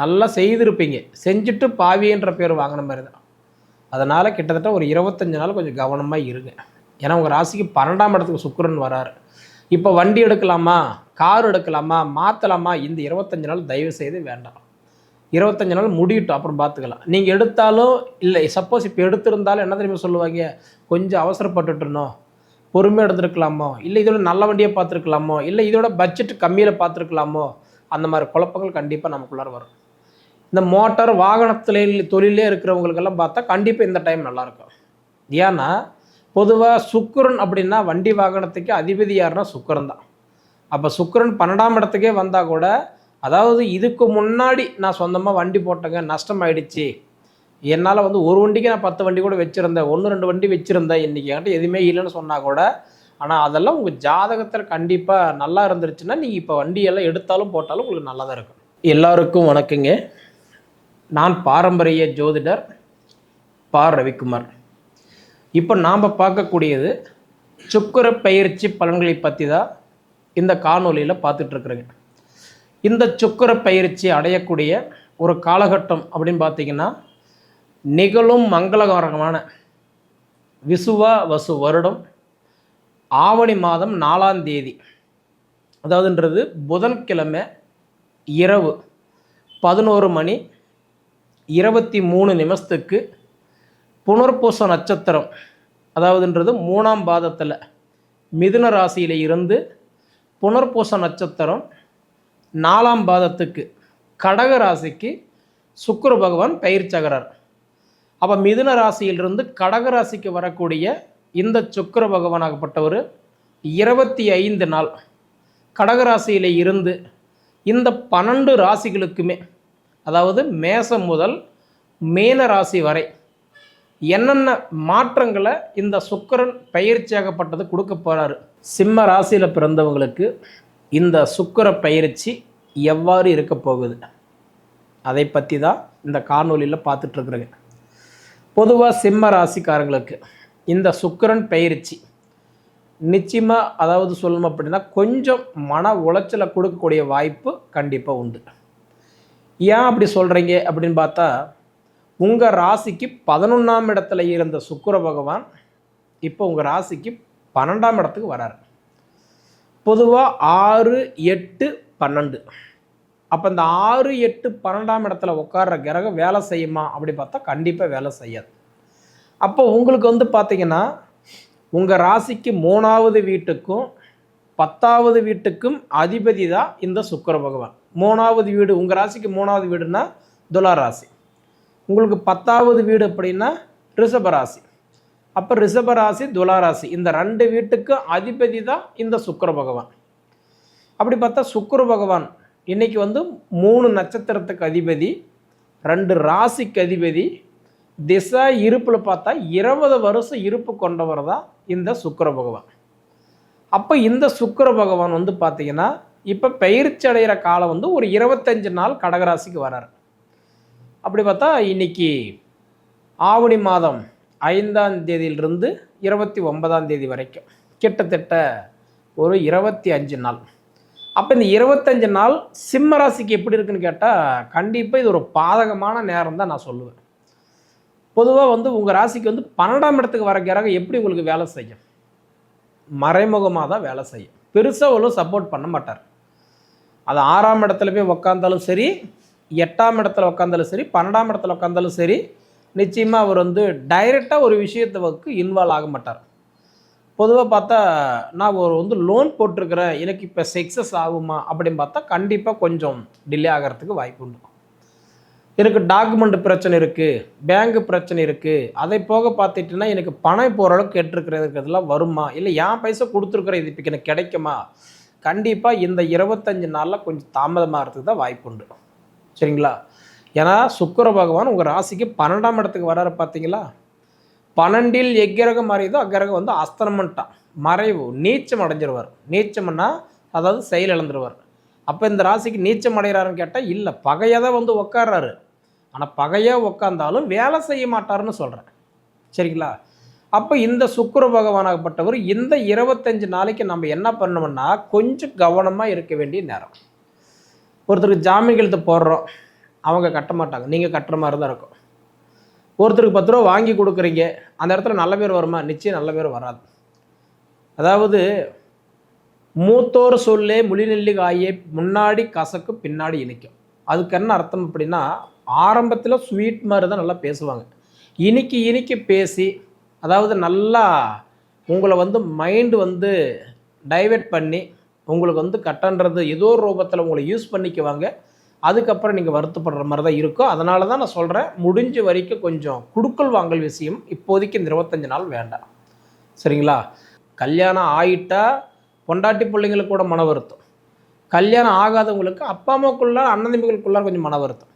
நல்லா செய்திருப்பீங்க. செஞ்சுட்டு பாவின்ற பேர் வாங்கின மாதிரி தான். அதனால் கிட்டத்தட்ட ஒரு இருபத்தஞ்சு நாள் கொஞ்சம் கவனமாக இருங்க. ஏன்னா உங்கள் ராசிக்கு பன்னெண்டாம் இடத்துக்கு சுக்கரன் வராரு. இப்போ வண்டி எடுக்கலாமா? கார் எடுக்கலாமா? மாற்றலாமா இந்த இருபத்தஞ்சு நாள் தயவு செய்து வேண்டாம். இருபத்தஞ்சு நாள் முடியட்டும் அப்புறம் பார்த்துக்கலாம் நீங்கள் எடுத்தாலும் இல்லை சப்போஸ் இப்போ எடுத்திருந்தாலும் என்ன தெரியுமா சொல்லுவாங்க? கொஞ்சம் அவசரப்பட்டுட்டணும் பொறுமையாக எடுத்துருக்கலாமோ? இல்லை இதோட நல்ல வண்டியை பார்த்துருக்கலாமோ இல்லை இதோட பட்ஜெட் கம்மியில் பார்த்துருக்கலாமோ அந்த மாதிரி குழப்பங்கள் கண்டிப்பாக நமக்குள்ளார வரும். இந்த மோட்டார் வாகனத்தில் தொழிலே இருக்கிறவங்களுக்கெல்லாம் பார்த்தா கண்டிப்பாக இந்த டைம் நல்லாயிருக்கும். ஏன்னா பொதுவாக சுக்கரன் அப்படின்னா வண்டி வாகனத்துக்கு அதிபதி யாருன்னா சுக்கரன் தான். அப்போ சுக்கரன் பன்னெண்டாம் இடத்துக்கே வந்தால் கூட அதாவது இதுக்கு முன்னாடி நான் சொந்தமாக வண்டி போட்டேங்க நஷ்டம் ஆயிடுச்சு என்னால் வந்து ஒரு வண்டிக்கு நான் பத்து வண்டி கூட வச்சுருந்தேன் ஒன்று ரெண்டு வண்டி வச்சுருந்தேன் இன்றைக்கி என்கிட்ட எதுவுமே இல்லைன்னு சொன்னால் கூட ஆனால் அதெல்லாம் உங்கள் ஜாதகத்தில் கண்டிப்பாக நல்லா இருந்துருச்சுன்னா நீங்கள் இப்போ வண்டியெல்லாம் எடுத்தாலும் போட்டாலும் உங்களுக்கு நல்லா தான் இருக்கும். எல்லாருக்கும் வணக்கங்க. நான் பாரம்பரிய ஜோதிடர் பா ரவிக்குமார். இப்போ நாம் பார்க்கக்கூடியது சுக்கர பயிற்சி பலன்களை பற்றி தான் இந்த காணொலியில் பார்த்துட்ருக்குறேங்க இந்த சுக்கர பயிற்சி அடையக்கூடிய ஒரு காலகட்டம் அப்படின்னு பார்த்தீங்கன்னா நிகழும் மங்களகரமான விசுவா வசு வருடம் ஆவணி மாதம் நாலாம் தேதி. அதாவதுன்றது புதன்கிழமை இரவு பதினோரு மணி இருபத்தி மூணு நிமிஷத்துக்கு புனர்பூச நட்சத்திரம் அதாவதுன்றது மூணாம் பாதத்தில் மிதுன ராசியில் இருந்து புனர்பூச நட்சத்திரம் நாலாம் பாதத்துக்கு கடக ராசிக்கு சுக்கர பகவான் பயிர்ச்சகரார் அப்போ மிதுன ராசியிலிருந்து கடக ராசிக்கு வரக்கூடிய இந்த சுக்கர பகவானாகப்பட்டவர் இருபத்தி ஐந்து நாள் கடகராசியில் இருந்து இந்த பன்னெண்டு ராசிகளுக்குமே அதாவது மேசம் முதல் மேல ராசி வரை என்னென்ன மாற்றங்களை இந்த சுக்கிரன் பயிற்சியாகப்பட்டது கொடுக்க போகிறாரு சிம்ம ராசியில் பிறந்தவங்களுக்கு இந்த சுக்கிர பயிற்சி எவ்வாறு இருக்க போகுது? அதை பற்றி தான் இந்த காணொலியில் பார்த்துட்ருக்குறேங்க பொதுவாக சிம்ம ராசிக்காரங்களுக்கு இந்த சுக்கிரன் பயிற்சி நிச்சயமாக அதாவது சொல்லணும் அப்படின்னா கொஞ்சம் மன உளைச்சலை கொடுக்கக்கூடிய வாய்ப்பு கண்டிப்பாக உண்டு. ஏன் அப்படி சொல்கிறீங்க அப்படின்னு பார்த்தா உங்கள் ராசிக்கு பதினொன்றாம் இடத்துல இருந்த சுக்கிர பகவான் இப்போ உங்கள் ராசிக்கு பன்னெண்டாம் இடத்துக்கு வராரு. பொதுவாக ஆறு எட்டு பன்னெண்டு. அப்போ இந்த ஆறு எட்டு பன்னெண்டாம் இடத்துல உட்கார்ற கிரகம் வேலை செய்யுமா அப்படி பார்த்தா கண்டிப்பாக வேலை செய்யாது. அப்போ உங்களுக்கு வந்து பார்த்தீங்கன்னா உங்கள் ராசிக்கு மூணாவது வீட்டுக்கும் பத்தாவது வீட்டுக்கும் அதிபதி தான் இந்த சுக்கிர பகவான். மூணாவது வீடு உங்கள் ராசிக்கு மூணாவது வீடுனா துலா ராசி. உங்களுக்கு பத்தாவது வீடு அப்படின்னா ரிஷப ராசி. அப்போ ரிஷப ராசி துலா ராசி இந்த ரெண்டு வீட்டுக்கும் அதிபதி தான் இந்த சுக்கர பகவான். அப்படி பார்த்தா சுக்கர பகவான் இன்னைக்கு வந்து மூணு நட்சத்திரத்துக்கு அதிபதி ரெண்டு ராசிக்கு அதிபதி திசை இருப்பில் பார்த்தா இருபது வருஷம் இருப்பு கொண்டவர் தான் இந்த சுக்கர பகவான். அப்போ இந்த சுக்கர பகவான் வந்து பார்த்திங்கன்னா இப்போ பயிற்சி அடைகிற காலம் வந்து ஒரு இருபத்தஞ்சு நாள் கடகராசிக்கு வர்றார் அப்படி பார்த்தா இன்னைக்கு ஆவணி மாதம் ஐந்தாம் தேதியிலிருந்து இருபத்தி ஒன்பதாம் தேதி வரைக்கும் கிட்டத்தட்ட ஒரு இருபத்தி அஞ்சு நாள். அப்போ இந்த இருபத்தஞ்சு நாள் சிம்ம ராசிக்கு எப்படி இருக்குன்னு கேட்டால் கண்டிப்பாக இது ஒரு பாதகமான நேரம் தான் நான் சொல்லுவேன். பொதுவாக வந்து உங்கள் ராசிக்கு வந்து பன்னெண்டாம் இடத்துக்கு வர கிரகம் எப்படி உங்களுக்கு வேலை செய்யும்? மறைமுகமாக தான் வேலை செய்யும். பெருசாக ஒன்றும் சப்போர்ட் பண்ண மாட்டார். அது ஆறாம் இடத்துல போய் உக்காந்தாலும் சரி எட்டாம் இடத்துல உக்காந்தாலும் சரி பன்னெண்டாம் இடத்துல உக்காந்தாலும் சரி நிச்சயமாக அவர் வந்து டைரெக்டாக ஒரு விஷயத்துக்கு இன்வால்வ் ஆக மாட்டார். பொதுவாக பார்த்தா நான் ஒரு வந்து லோன் போட்டிருக்கிறேன் எனக்கு இப்போ சக்ஸஸ் ஆகுமா அப்படின்னு பார்த்தா கண்டிப்பாக கொஞ்சம் டிலே ஆகிறதுக்கு வாய்ப்பு உண்டு. எனக்கு டாக்குமெண்ட் பிரச்சனை இருக்குது பேங்க் பிரச்சனை இருக்குது அதை போக பார்த்துட்டுனா எனக்கு பணம் இப்போ ஓரளவுக்கு கேட்டிருக்கிறதுலாம் வருமா? இல்லை என் பைசா கொடுத்துருக்குற இது இப்போ எனக்கு கிடைக்குமா? கண்டிப்பாக இந்த இருபத்தஞ்சு நாளில் கொஞ்சம் தாமதமாகிறதுக்கு தான் வாய்ப்பு உண்டு. சரிங்களா? ஏன்னா சுக்கர பகவான் உங்கள் ராசிக்கு பன்னெண்டாம் இடத்துக்கு வராரு பார்த்தீங்களா பன்னெண்டில் எக்கிரகம் மறையுதோ அக்கிரகம் வந்து அஸ்தனமன்ட்டான் மறைவு நீச்சம் அடைஞ்சிருவார். நீச்சம்னா அதாவது செயல் இழந்துருவார். அப்போ இந்த ராசிக்கு நீச்சம் அடைகிறாருன்னு கேட்டால் இல்லை பகையாக தான் வந்து உக்காடுறாரு ஆனால் பகையாக உக்காந்தாலும் வேலை செய்ய மாட்டாருன்னு சொல்கிறேன் சரிங்களா? அப்போ இந்த சுக்கர பகவானாகப்பட்டவர் இந்த இருபத்தஞ்சு நாளைக்கு நம்ம என்ன பண்ணோம்னா கொஞ்சம் கவனமாக இருக்க வேண்டிய நேரம். ஒருத்தருக்கு ஜாமீன் கழுத்து போடுறோம். அவங்க கட்ட மாட்டாங்க. நீங்கள் கட்டுற மாதிரி தான் இருக்கும். ஒருத்தருக்கு பத்து ரூபா வாங்கி கொடுக்குறீங்க. அந்த இடத்துல நல்ல பேர் வருமா? நிச்சயம் நல்ல பேர் வராது. அதாவது மூத்தோர் சொல்லே முளிநெல்லி காயே முன்னாடி கசக்கு பின்னாடி இனிக்கும். அதுக்கு என்ன அர்த்தம் அப்படின்னா ஆரம்பத்தில் ஸ்வீட் மாதிரி தான் நல்லா பேசுவாங்க. இனிக்கி இனிக்கி பேசி அதாவது நல்லா உங்களை வந்து மைண்டு வந்து டைவெர்ட் பண்ணி உங்களுக்கு வந்து கட்டன்றது ஏதோ ஒரு ரூபத்தில் உங்களை யூஸ் பண்ணிக்குவாங்க. அதுக்கப்புறம் நீங்கள் வருத்தப்படுற மாதிரி தான் இருக்கும். அதனால தான் நான் சொல்கிறேன் முடிஞ்ச வரைக்கும் கொஞ்சம் குடுக்கல் வாங்கல் விஷயம் இப்போதைக்கு இந்த இருபத்தஞ்சு நாள் வேண்டாம். சரிங்களா? கல்யாணம் ஆயிட்டா பொண்டாட்டி பிள்ளைங்களுக்கு கூட மன வருத்தம். கல்யாணம் ஆகாதவங்களுக்கு அப்பா அம்மாக்குள்ளார அண்ணன் தம்பிகளுக்குள்ள கொஞ்சம் மன வருத்தம்.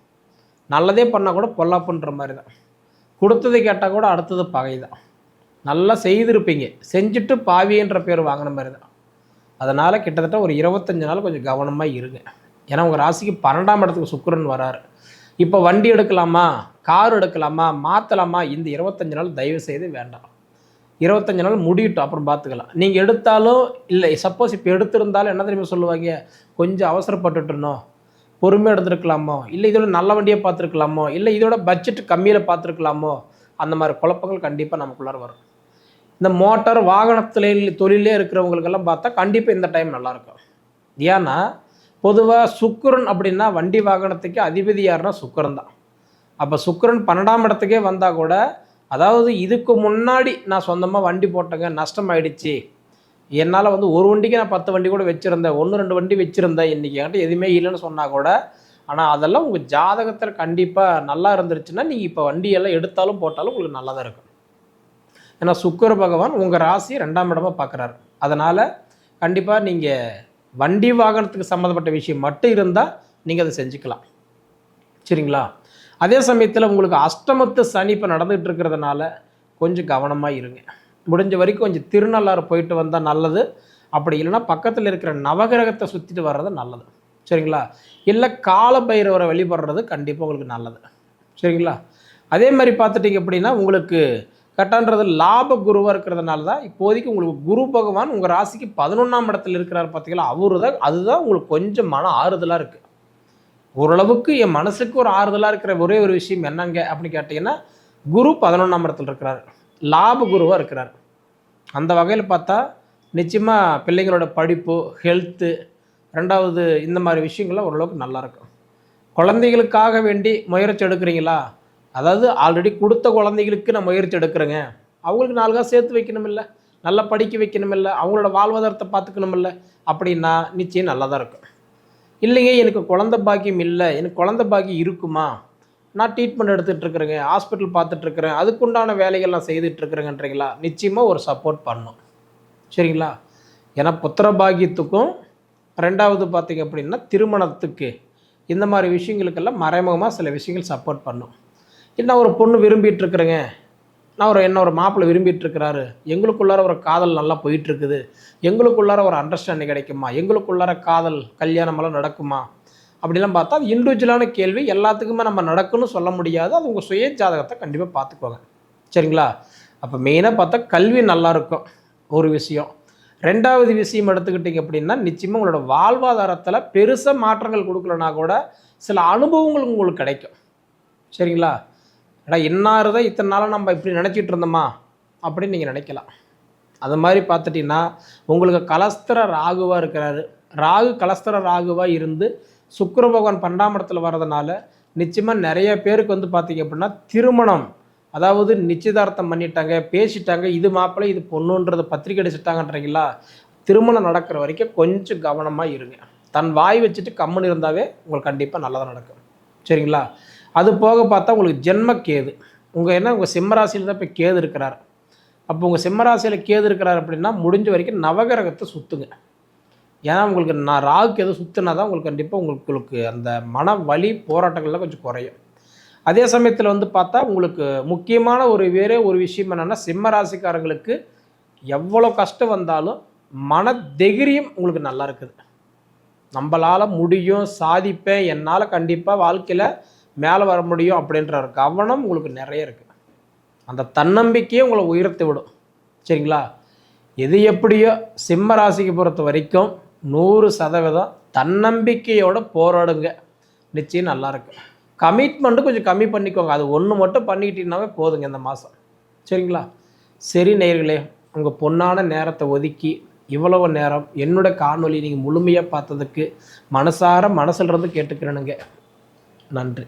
நல்லதே பண்ணால் கூட பொல்லாப்புன்ற மாதிரி தான். கொடுத்ததை கேட்டால் கூட அடுத்தது பகை தான் நல்லா செய்திருப்பீங்க. செஞ்சுட்டு பாவின்ற பேர் வாங்கின மாதிரி தான். அதனால் கிட்டத்தட்ட ஒரு இருபத்தஞ்சு நாள் கொஞ்சம் கவனமாக இருங்க. ஏன்னா உங்கள் ராசிக்கு பன்னெண்டாம் இடத்துக்கு சுக்கரன் வராரு. இப்போ வண்டி எடுக்கலாமா? கார் எடுக்கலாமா? மாற்றலாமா இந்த இருபத்தஞ்சு நாள் தயவு செய்து வேண்டாம். இருபத்தஞ்சு நாள் முடியட்டும் அப்புறம் பார்த்துக்கலாம் நீங்கள் எடுத்தாலும் இல்லை சப்போஸ் இப்போ எடுத்திருந்தாலும் என்ன தெரியுமா சொல்லுவாங்க? கொஞ்சம் அவசரப்பட்டுட்டணும் பொறுமையாக எடுத்துருக்கலாமோ? இல்லை இதோட நல்ல வண்டியை பார்த்துருக்கலாமோ இல்லை இதோட பட்ஜெட் கம்மியில் பார்த்துருக்கலாமோ அந்த மாதிரி குழப்பங்கள் கண்டிப்பாக நமக்குள்ளார வரும். இந்த மோட்டார் வாகனத்தில் தொழிலே இருக்கிறவங்களுக்கெல்லாம் பார்த்தா கண்டிப்பாக இந்த டைம் நல்லாயிருக்கும். ஏன்னா பொதுவாக சுக்கரன் அப்படின்னா வண்டி வாகனத்துக்கு அதிபதி யாருன்னா சுக்கரன் தான். அப்போ சுக்கரன் பன்னெண்டாம் இடத்துக்கே வந்தால் கூட அதாவது இதுக்கு முன்னாடி நான் சொந்தமாக வண்டி போட்டேங்க நஷ்டம் ஆயிடுச்சு என்னால் வந்து ஒரு வண்டிக்கு நான் பத்து வண்டி கூட வச்சுருந்தேன் ஒன்று ரெண்டு வண்டி வச்சுருந்தேன் இன்றைக்கி என்கிட்ட எதுவுமே இல்லைன்னு சொன்னால் கூட ஆனால் அதெல்லாம் உங்கள் ஜாதகத்தில் கண்டிப்பாக நல்லா இருந்துருச்சுன்னா நீங்கள் இப்போ வண்டியெல்லாம் எடுத்தாலும் போட்டாலும் உங்களுக்கு நல்லா தான் இருக்கும். ஏன்னா சுக்கர பகவான் உங்கள் ராசி ரெண்டாம் இடமா பார்க்குறாரு. அதனால் கண்டிப்பாக நீங்கள் வண்டி வாகனத்துக்கு சம்மந்தப்பட்ட விஷயம் மட்டும் இருந்தால் நீங்கள் அதை செஞ்சுக்கலாம். சரிங்களா? அதே சமயத்தில் உங்களுக்கு அஷ்டமத்து சனி இப்போ நடந்துகிட்டு இருக்கிறதுனால கொஞ்சம் கவனமாக இருங்க. முடிஞ்ச வரைக்கும் கொஞ்சம் திருநள்ளாறு போயிட்டு வந்தால் நல்லது. அப்படி இல்லைன்னா பக்கத்தில் இருக்கிற நவகிரகத்தை சுற்றிட்டு வர்றது நல்லது. சரிங்களா? இல்லை கால பைரவரை வழிபடுறது கண்டிப்பாக உங்களுக்கு நல்லது. சரிங்களா? அதே மாதிரி பார்த்துட்டிங்க அப்படின்னா உங்களுக்கு கட்டன்றது லாப குருவாக இருக்கிறதுனால தான் இப்போதைக்கு உங்களுக்கு குரு பகவான் உங்கள் ராசிக்கு பதினொன்றாம் இடத்துல இருக்கிறார் பார்த்தீங்களா அவரு தான் அதுதான் உங்களுக்கு கொஞ்சம் மன ஆறுதலாக இருக்குது ஓரளவுக்கு என் மனசுக்கு ஒரு ஆறுதலாக இருக்கிற ஒரே ஒரு விஷயம் என்னங்க அப்படின்னு கேட்டிங்கன்னா குரு பதினொன்றாம் இடத்துல இருக்கிறார். லாப குருவாக இருக்கிறார். அந்த வகையில் பார்த்தா நிச்சயமாக பிள்ளைங்களோட படிப்பு ஹெல்த்து ரெண்டாவது இந்த மாதிரி விஷயங்கள்லாம் ஓரளவுக்கு நல்லாயிருக்கும் குழந்தைகளுக்காக வேண்டி முயற்சி எடுக்கிறீங்களா? அதாவது ஆல்ரெடி கொடுத்த குழந்தைகளுக்கு நான் முயற்சி எடுக்கிறேங்க. அவங்களுக்கு நாலு காசு சேர்த்து வைக்கணும் இல்லை நல்லா படிக்க வைக்கணும் இல்லை அவங்களோட வாழ்வாதாரத்தை பார்த்துக்கணும் இல்லை அப்படின்னா நிச்சயம் நல்லா தான் இருக்கும். இல்லைங்க எனக்கு குழந்த பாக்கியம் இல்லை. எனக்கு குழந்த பாக்கியம் இருக்குமா? நான் ட்ரீட்மெண்ட் எடுத்துகிட்ருக்குறேங்க ஹாஸ்பிட்டல் பார்த்துட்ருக்குறேன் அதுக்குண்டான வேலைகள் நான் செய்துட்ருக்குறேங்கன்றீங்களா நிச்சயமாக ஒரு சப்போர்ட் பண்ணும் சரிங்களா? ஏன்னா புத்திர பாக்கியத்துக்கும் ரெண்டாவது பார்த்திங்க அப்படின்னா திருமணத்துக்கு இந்த மாதிரி விஷயங்களுக்கெல்லாம் மறைமுகமாக சில விஷயங்கள் சப்போர்ட் பண்ணும். என்ன ஒரு பொண்ணு விரும்பிட்டு இருக்கிறேங்க நான் ஒரு என்ன ஒரு மாப்பிள்ளை விரும்பிட்டு இருக்கிறாரு எங்களுக்குள்ளார ஒரு காதல் நல்லா போயிட்டு இருக்குது எங்களுக்குள்ளார ஒரு அண்டர்ஸ்டாண்டிங் கிடைக்குமா? எங்களுக்குள்ளார காதல் கல்யாணமெல்லாம் நடக்குமா? அப்படிலாம் பார்த்தா அது இண்டிவிஜுவலான கேள்வி. எல்லாத்துக்குமே நம்ம நடக்கும்னு சொல்ல முடியாது. அது உங்கள் சுய ஜாதகத்தை கண்டிப்பாக பார்த்துக்கோங்க. சரிங்களா? அப்போ மெயினாக பார்த்தா கல்வி நல்லா இருக்கும் ஒரு விஷயம். ரெண்டாவது விஷயம் எடுத்துக்கிட்டிங்க அப்படின்னா நிச்சயமாக உங்களோட வாழ்வாதாரத்தில் பெருசாக மாற்றங்கள் கொடுக்கலனா கூட சில அனுபவங்கள் உங்களுக்கு கிடைக்கும். சரிங்களா? ஏன்னா இன்னாருதான் இத்தனை நாளாக நம்ம இப்படி நினச்சிட்டு இருந்தோமா? அப்படின்னு நீங்கள் நினைக்கலாம். அது மாதிரி பார்த்துட்டிங்கன்னா உங்களுக்கு கலஸ்தர ராகுவாக இருக்கிறாரு. ராகு கலஸ்தர ராகுவாக இருந்து சுக்கர பகவான் பன்னெண்டாம் இடத்துல வர்றதுனால நிச்சயமாக நிறைய பேருக்கு வந்து பார்த்தீங்க அப்படின்னா திருமணம் அதாவது நிச்சயதார்த்தம் பண்ணிட்டாங்க பேசிட்டாங்க இது மாப்பிள்ளை இது பொண்ணுன்றத பத்திரிக்கை அடிச்சிட்டாங்கன்றீங்களா? திருமணம் நடக்கிற வரைக்கும் கொஞ்சம் கவனமாக இருங்க. தன் வாய் வச்சுட்டு கம்முன்னு இருந்தாவே உங்களுக்கு கண்டிப்பாக நல்லதாக நடக்கும். சரிங்களா? அது போக பார்த்தா உங்களுக்கு ஜென்ம கேது. உங்கள் என்ன உங்கள் சிம்மராசியில் தான் இப்போ கேது இருக்கிறார். அப்போ உங்கள் சிம்மராசியில் கேது இருக்கிறார் அப்படின்னா முடிஞ்ச வரைக்கும் நவகிரகத்தை சுற்றுங்க ஏன்னா உங்களுக்கு நான் ராகுக்கு எதுவும் சுற்றுனா தான் உங்களுக்கு கண்டிப்பாக உங்களுக்கு அந்த மன வலி போராட்டங்கள்லாம் கொஞ்சம் குறையும். அதே சமயத்தில் வந்து பார்த்தா உங்களுக்கு முக்கியமான ஒரு வேறே ஒரு விஷயம் என்னென்னா சிம்ம ராசிக்காரங்களுக்கு எவ்வளோ கஷ்டம் வந்தாலும் மன தைரியம் உங்களுக்கு நல்லா இருக்குது. நம்மளால் முடியும் சாதிப்பேன் என்னால் கண்டிப்பாக வாழ்க்கையில் மேலே வர முடியும் அப்படின்ற கவனம் உங்களுக்கு நிறைய இருக்குது அந்த தன்னம்பிக்கையே உங்களை உயர்த்தி விடும். சரிங்களா? எது எப்படியோ சிம்ம ராசிக்கு பொறுத்த வரைக்கும் நூறு சதவீதம் தன்னம்பிக்கையோட போராடுங்க. நிச்சயம் நல்லா கமிட்மெண்ட்டு கொஞ்சம் கம்மி பண்ணிக்கோங்க. அது ஒன்று மட்டும் பண்ணிக்கிட்டீங்கன்னாவே போதுங்க இந்த மாதம் சரிங்களா? சரி நேர்களே உங்கள் பொன்னான நேரத்தை ஒதுக்கி இவ்வளவு நேரம் என்னோட காணொலி நீங்கள் முழுமையாக பார்த்ததுக்கு மனசார மனசிலிருந்து கேட்டுக்கிறேனுங்க. நன்றி.